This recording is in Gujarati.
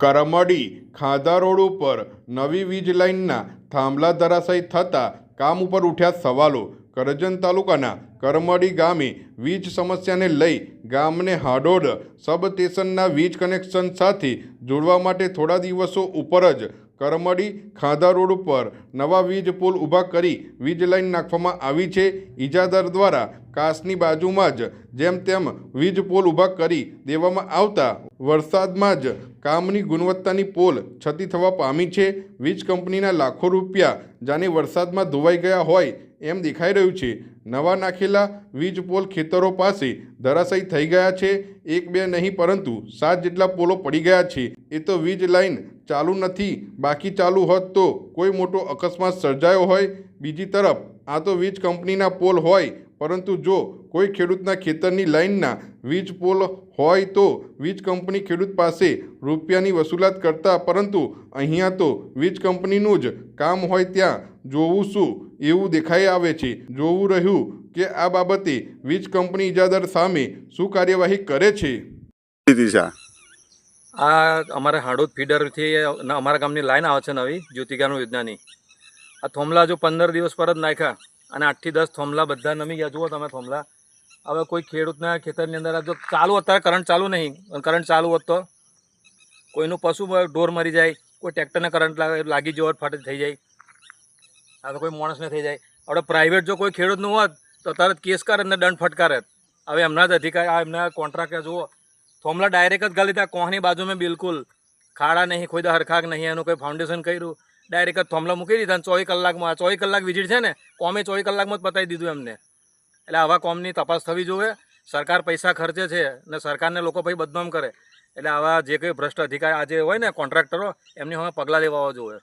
કરમડી ખાંધા રોડ ઉપર નવી વીજ લાઇનના થાંભલા ધરાશયી થતાં કામ ઉપર ઉઠ્યા સવાલો. કરજણ તાલુકાના કરમડી ગામે વીજ સમસ્યાને લઈ ગામને હાડોડ સબસ્ટેશનના વીજ કનેક્શન સાથે જોડવા માટે થોડા દિવસો ઉપર જ કરમડી ખાધા રોડ ઉપર નવા વીજ પુલ ઊભા કરી વીજ લાઇન નાખવામાં આવી છે. ઇજાદાર દ્વારા કાસની બાજુમાં જ જેમ તેમ વીજ પોલ ઊભા કરી દેવામાં આવતા વરસાદમાં જ કામની ગુણવત્તાની પોલ છતી થવા પામી છે. વીજ કંપનીના લાખો રૂપિયા જાણે વરસાદમાં ધોવાઈ ગયા હોય એમ દેખાઈ રહ્યું છે. નવા નાખેલા વીજ પોલ ખેતરો પાસે ધરાશયી થઈ ગયા છે. એક બે નહીં પરંતુ સાત જેટલા પોલો પડી ગયા છે. એ તો વીજ લાઇન ચાલુ નથી, બાકી ચાલુ હોત તો કોઈ મોટો અકસ્માત સર્જાયો હોય. બીજી તરફ, આ તો વીજ કંપનીના પોલ હોય પરંતુ જો કોઈ ખેડૂતના ખેતરની લાઇનના વીજ પોલ હોય તો વીજ કંપની ખેડૂત પાસે રૂપિયાની વસૂલાત કરતા પરંતુ અહીંયા તો વીજ કંપનીનું જ કામ હોય ત્યાં જોવું શું એવું દેખાઈ આવે છે. જોવું રહ્યું કે આ બાબતે વીજ કંપની ઇજાદાર સામે શું કાર્યવાહી કરે છે. આ અમારે હાડોદ ફીડરથી અમારા ગામની લાઈન આવે છે નવી જ્યોતિકાનું યોજનાની. આ થોમલા જો પંદર દિવસ પર જ નાખ્યા. અને આઠથી દસ થોમલા બધા નમી ગયા. જુઓ તમે થોમલા હવે કોઈ ખેડૂતના ખેતરની અંદર જો ચાલુ, અત્યારે કરંટ ચાલુ નહીં. કરંટ ચાલુ હોત તો કોઈનું પશુ ઢોર મરી જાય, કોઈ ટ્રેક્ટરને કરંટ લાગે- લાગી જવો ફાટે થઈ જાય. આ તો કોઈ માણસને થઈ જાય. હવે પ્રાઇવેટ જો કોઈ ખેડૂતનું હોત, તો તરત કેસ કરે અને દંડ ફટકારે. હવે એમના જ અધિકાર, આ એમના કોન્ટ્રાક્ટર જુઓ. થોમલા ડાયરેક્ટ જ ગાલી ત્યાં કોહની બાજુમાં બિલકુલ. ખાડા નહીં કોઈ હરખાક નહીં, એનું કોઈ ફાઉન્ડેશન કર્યું. ડાયરેક્ટ જ થોમલા મૂકી દીધા અને ચોવીસ કલાકમાં ચોવીસ કલાક વિઝિટ છે ને, કોમે ચોવીસ કલાકમાં જ પતાવી દીધું એમને. એટલે આવા કોમની તપાસ થવી જોઈએ. સરકાર પૈસા ખર્ચે છે ને સરકારને લોકો પછી બદનામ કરે. એટલે આવા જે કંઈ ભ્રષ્ટ અધિકારી આજે હોય ને કોન્ટ્રાક્ટરો એમની હવે પગલાં લેવા જોઈએ.